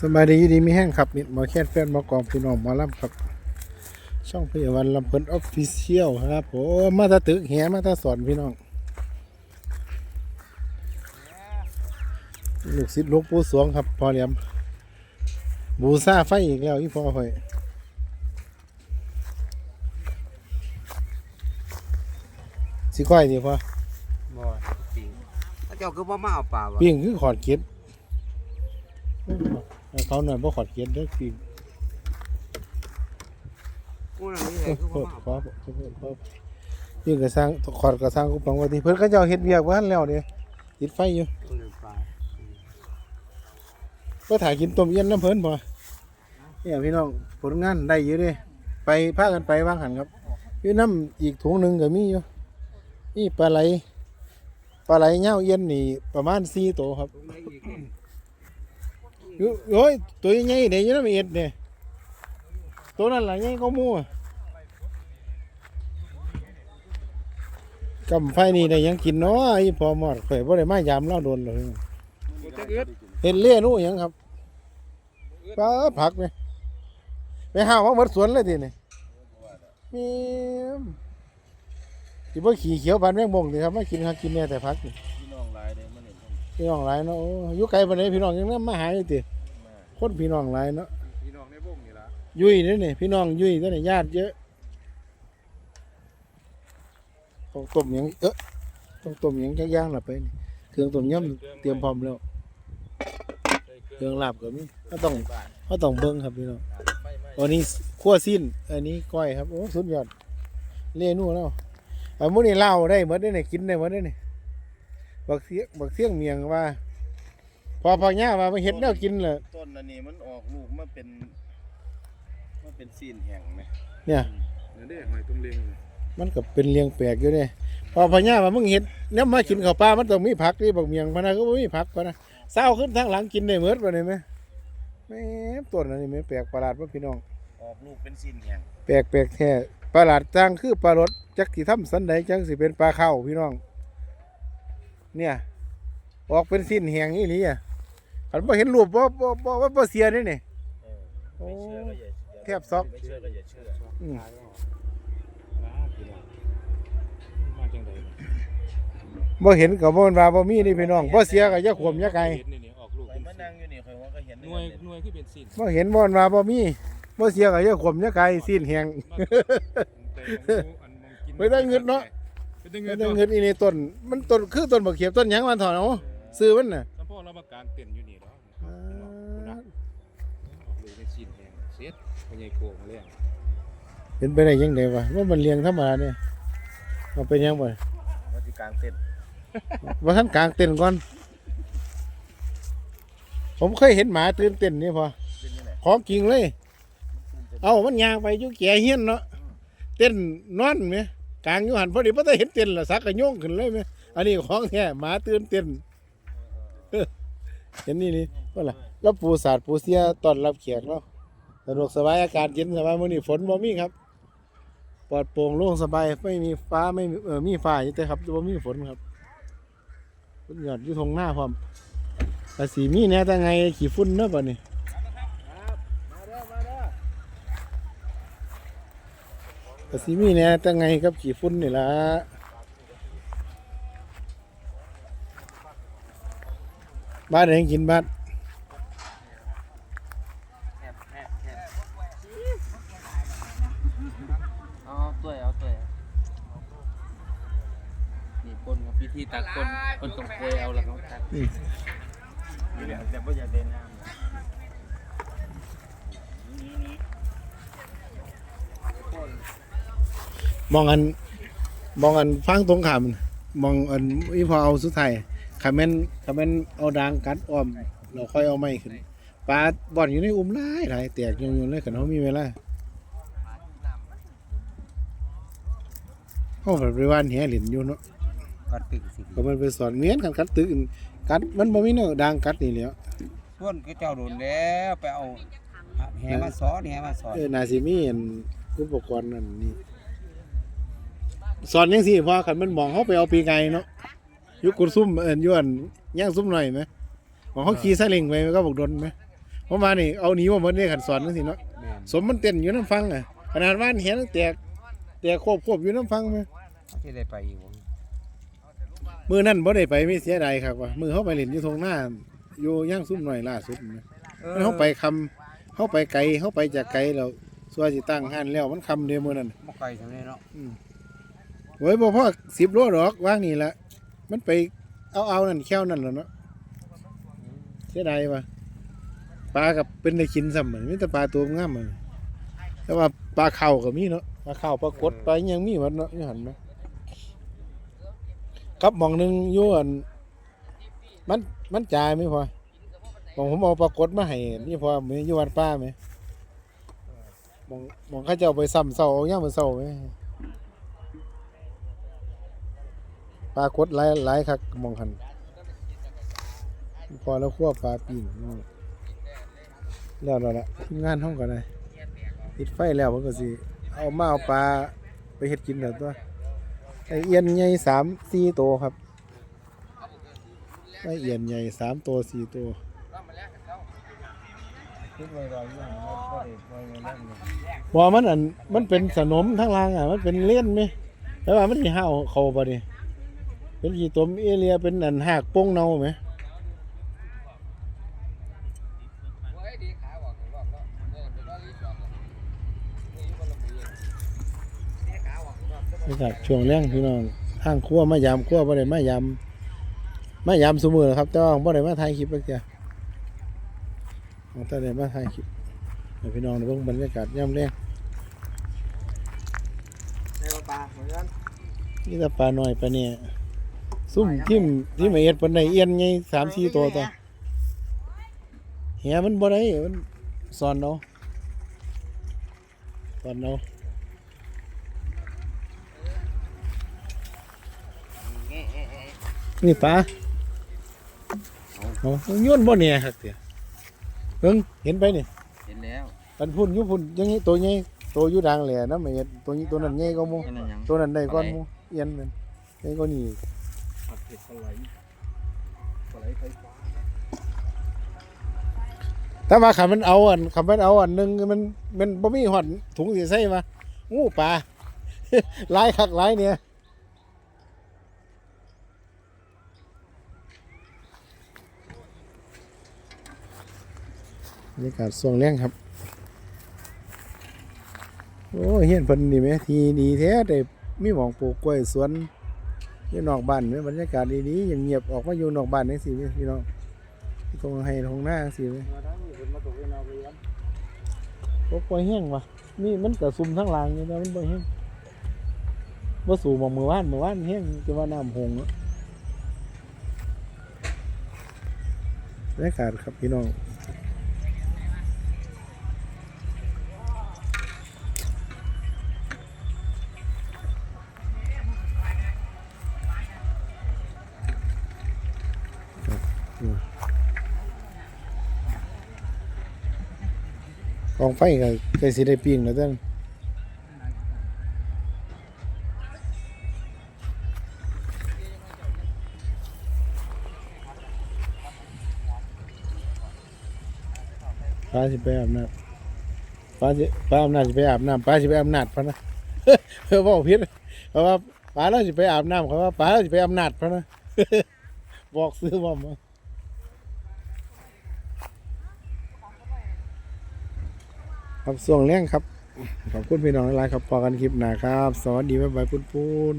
สบายดีอยู่ดีมีแห้งครับนี่หมอแค่นแฟนหมอกองพี่น้องหมอลำครับ ช่องพยาวันลำเพิ่นออฟฟิเชียลครับผมมาตาตึกแหมาตาสอนพี่น้อง ลูกศิษย์หลวงปู่สวงครับพอเหลี่ยม บูซาไฟอีกแล้วอีพ่อคอยสิก้อยดีพ่อบ่จริงถ้าเจ้าคือบ่มาเอาปลาวะปิ้งคือขอดเก็ดให้ เขาหน่อยบ่ขอดเก็ดเด้อปิ้งกูนั่นนี่แหเพิ่ละนคือเพิ่บ่นมาเอาขอเพิ่นเพิ่นปิ้งก็สร้างขอดก็สร้างกุปังว่าที่เพิ่นก็เจ้าเฮ็ดเวียกบ่ทันแล้วเด้ติดไฟอยู่กูนั่นปลาก็ถ่ายกินต้มเย็นน้ำเพิ่นบ่เนี่ยพี่น้องผลงานได้เยอะเด้ไปพากันไปวางหันครับอยู่น้ำอีกถุงหนึงก็มีอยู่นี่ปลาไหลปลาไหลเหย้าเย็นนี่ประมาณ4ตัวครับ ตรงไหนอีกเนี่ยอยู่ โอ้ยตัวใหญ่ๆเด้อยู่น้ำเอ็ดเนี่ยตัวนั้นหละใหญ่ก็มู่อะกำไฟนี่ได้หยังกินเนาะอ้พอหมอดข่อยบ่ได้มายามเล่าโดนเลยเอ็ดเห็นเลี้ยนู่ยังครับปลาผักไหมไปห้าว่าหมดสวนเลยทีนี่มีที่ว่ขี่เขียวพันแมงบงนี่ครับไมากินหากินเนี่ยแต่พักนี่น้องลายเด้มัน พี่น้องหลายเนาะโอ้อยู่ไกลปานใดพี่น้องยังนำมาหาอยู่ติมาคนพี่น้องหลายเนาะพี่น้องในวงนี่ล่ะยุ่ยนี่นี่พี่น้องยุ่ยตัวนี้ญาติเยอะต้องต้มหยังเอ๊ะต้องต้มหยังจักอย่างล่ะไปนี่เครื่องต้มยำเตรียมพร้อมแล้ว เครื่องลาบก็มีก็ต้องก็ต้องเบิ่งครับพี่น้องไฟไหม้อันนี้ขั้วสิ้น อันนี้ก้อยครับโอ้สุดยอดเล่นู่นแล้วอันมื้อนี้เล่าได้หมดได้เนี่ยกินได้หมดได้เนี่ย บักเสียงบักเสียงเมียงว่า พอพอญ่าว่ามาเฮ็ดแนวกินเลยต้นอันนี้มันออกลูกมาเป็นมาเป็นซีนแห้งไหมเนี่ยนั่นเด้หอยตรงเลงมันก็เป็นเลี้ยงแปลกอยู่เด้พอพอญ่าว่ามึงเฮ็ดเนี่ยมากินข้าวปลามันต้องมีผักดิบักเมียงพะนะก็บ่มีผักพะนะเศร้าขึ้นทางหลังกินได้หมดบ่ได้ไหมแม่ต้นอันนี้แม่แปลกประหลาดบ่พี่น้อง ออกลูกเป็นซีนแห้งแปลกแปลกแท้ประหลาดจังคือปลารสจักสิทำสันใดจังสิเป็นปลาเข้าพี่น้อง เนี่ย ออกเป็นสิ้นแหงอีหลีอะคันบ่เห็นรูปบ่บ่บ่บ่บ่เสียนี่นี่เออไม่เชื่อก็อย่าแทบซอกไม่เชื่อก็อย่าเชื่ออืมมาจังได๋บ่เห็นก็บ่มันว่าบ่มีนี่พี่น้องบ่เสียก็อย่าขวมอย่าไกลนี่นี่ออกลูกไปมานั่งอยู่นี่ข่อยว่าก็เห็นหน่วยหน่วยคือเป็นสิ้นบ่เห็นบ่มันว่าบ่มีบ่เสียก็อย่าขวมอย่าไกลสิ้นแหงไม่ได้เงินเนาะ ไม่ได้เงิเงินนเงินอีนี่ต้นมันต้นคือต้นบักเขียบต้นหยังมันถอนเอาซื้อมันน่ะสัมพ่อเรามากางเต็นท์อยู่นี่แล้วออกลูกเป็นสิ้นแห้งเสียดพญายโกงมาแล้วเป็นไปได้ยังไงวะว่ามันเลี้ยงธรรมดาเนี่ยเอาเป็นยังบ่ว่าสิกลางเต้นว่าท่านกลางเต้นก่อน ผมเคยเห็นหมาตื่นเต้นนี่พอเป็นยังไงของจริงเลย เอามันยางไปอยู่แก่เฮียนเนาะเต้นนอนไหม กลางอยู่หันพอดีพอได้เห็นเต้นละสักกระโยงขึ้นเลยไหมอันนี้ของแท้หมาตื่นเต้นเออเห็นนี่นี่ว่าล่ะแล้วปูสาดปูเสียตอนรับแขกเนาะสะดวกสบายอากาศเย็นสบายมื้อนี้ฝนบ่มีครับ ปลอดโปร่งโล่งสบายไม่มีฟ้าไม่มีเออมีฟ้าอยู่แต่ครับบ่มีฝนครับฝนหยอดอยู่ทงหน้าพร้อมแต่สีมีแน่แต่ไงขี้ฝุ่นเนาะบัดนี้ มาเด้อมาเด้อ แต่สีมีแหน่แต่ไงกับขี้ฝุ่นนี่ล่ะบ้านไหนกินบ้านแคบแคบแคบเอาตัวเอาตัวนี่ปนครับพิธีตักปนปนตรงกล้วยเอาแล้วเขาตักนี่แหละแต่บ่อย่าเดินน้ำ มองอันมองอันฟังตรงขามมองอันอีพอเอาสุดท้ายคาแมนคาแมนเอาดางกัดอ้อม เราค่อยเอาไม้ขึ้นปลาบ่อนอยู่ในอุ้มหลายหลายแตกยงๆเลยกันเขามีเวลาเขาแบบไปว่านแหเหรียญอยู่เนาะกัดตึกสิก็มันไปสอนเมียนกันกัดตึกกัดมันบ่มีเนาะดางกัดนี่แหล้วส่วนก็เจ้าโดนแล้วไปเอาแหมาสอนแหมาสอนเออนาสิมีอันอุปกรณ์นั่นนี่ สอนจังซี่พอคันมันมองเขาไปเอาปีไก่เนาะอยุกุดซุ่มเอิ้นอยวนย่างซุ่มหน่อยไหมมองเขาขี่ซาเล้งไปมันก็บอกดนไหมเพราะมานี่เอาหนีมาหมดเนี่ยขันสอนจังซี่เนาะแม่นสมมันเต้นอยู่น้ำฟังอะขนาดว่านเห็นแตกแตกควบควบอยู่น้ำฟังไหมเขาสิได้ไปอีกบ่มือนั่นบ่ได้ไปไม่เสียดายครับว่ามือเขาไปเล่นอยู่ทงหน้าอยู่ย่างซุ่มหน่อยล่าสุดนะเขาไปคำเขาไปไกลเขาไปจากไกลแล้วส่วนสิตั้งห้านแล้วมันคำเดียวมือนั่นบ่ไกลจังได๋เนาะ โอ้ยบ่พอสิบโลดอกว่างนี่ละมันไปเอาเอานั่นแค่วนั่นแหล้วเนาะเสียดายว่ะปลากับเป็นได้กินซ้ำมันมีแต่ปลาตัวงามเหมันแต่ว่าปลาเข่าก็มีเนาะปลาเข่าปลากดปลายังมีหมดเนาะยู่หันไหมครับมองหนึ่งยู่อันมันมันจ่ายไหมพอมองผมเอาปลากดมาให้นี่พอมีอยู่วัดป้าไหมมองมองเขาจะเอาไปซ้ำเสาเอาย่างมือเสาไหม ปลากดหลายหลายคักมองหันพอแล้วคั่วปลาปีนอืมแล้วแล้วละทีมงานห้องก็ได้ติดไฟแล้วมันก็สิเอามาเอาปลาไปเฮ็ดกินแล้วตัวไอเอียนใหญ่สามสี่ตัวครับไอเอียนใหญ่สามตัวสี่ตัวว่ามันอันมันเป็นสนมทั้งล่างอะมันเป็นเลี้ยนไหมแต่ว่ามันมีห้าวเขาปะนี่ เป็นกี่ตัวเอเลียเป็นอันหากโป้งเนาไหมนี่ครับช่วงแรงพี่น้องห้างครัวมายามครัวบ่ได้มายามมายามสมือครับแต่ว่าบ่ได้มาถ่ายคลิปเมื่อกี้แต่ได้มาถ่ายคลิปให้พี่น้องได้เบิ่งบรรยากาศยามแรงได้ปลาเหมือนกันนี่แต่ปลาน้อยปลาเนี่ย ซุ่มทิ่มที่มาเอ็ดปานใดเอียนไงสามสี่ตัวตัวเหียมันบ่ได้มันสอนเอาสอนเอานี่ปลาเอาโยนบ่เนี่ยครับเตี่ยเบิ่งเห็นไปนี่เห็นแล้วอันพุ่นอยู่พุ่นอยังงี้ตัวใหญ่ตัวอยู่ดังแหล่นะแม่เอ็ดตัวนี้ตัวนั้นใหญ่กว่าหมู่เห็นยังตัวนั้นได้ก้อนหมู่เอียนนั่นใหญ่กว่านี้ ก็ดปลาไหลปลาไหลไฟฟ้าถ้าว่าขันมันเอาอันขันมันเอาอันหนึ่งมันมันบ่มีหอดถุงสิใส่มางูปลาลายคักลายเนี่ยบรรยากาศส่วงแรงครับ โอ้เฮียนพิ่นนี่แหมทีดีแท้ได้มีหมองปลูกกล้วยสวน อยู่นอกบ้านแหมบรรยากาศดีๆเงียบออกมาอยู่นอกบ้านจังซี่แหมพี่น้องตรงให้ตรงหน้าจังซี่แหมมาทั้งนี้เพิ่นมาตกเลยโอ้ปล่อยแห้งว่ะนี่มันก็ซุ่มทั้งลางอยู่แต่มันปล่อยแห้งบ่สู่มองมือว่านมือว่านแห้งจะว่าน้ำหงเนาะบรรยากาศครับพี่น้อง องไฟก็ใกล้สิได้ปิ้งแล้วท่านป้าสิไปอาบน้ำป้าสิป้าอาบน้ำสิไปอาบน้ำป้าสิไปอาบน้ำพะนะเออบอกผิดเพราะว่าป้าเราสิไปอาบน้ำเขาว่าป้าเราสิไปอาบน้ำพะนะบอกซื้อว่ามา ครับส่วงแรงครับ ขอบคุณพี่น้องหลายครับพอกันคลิปหนาครับ สวัสดีบ๊ายบายปุ้นปุ้น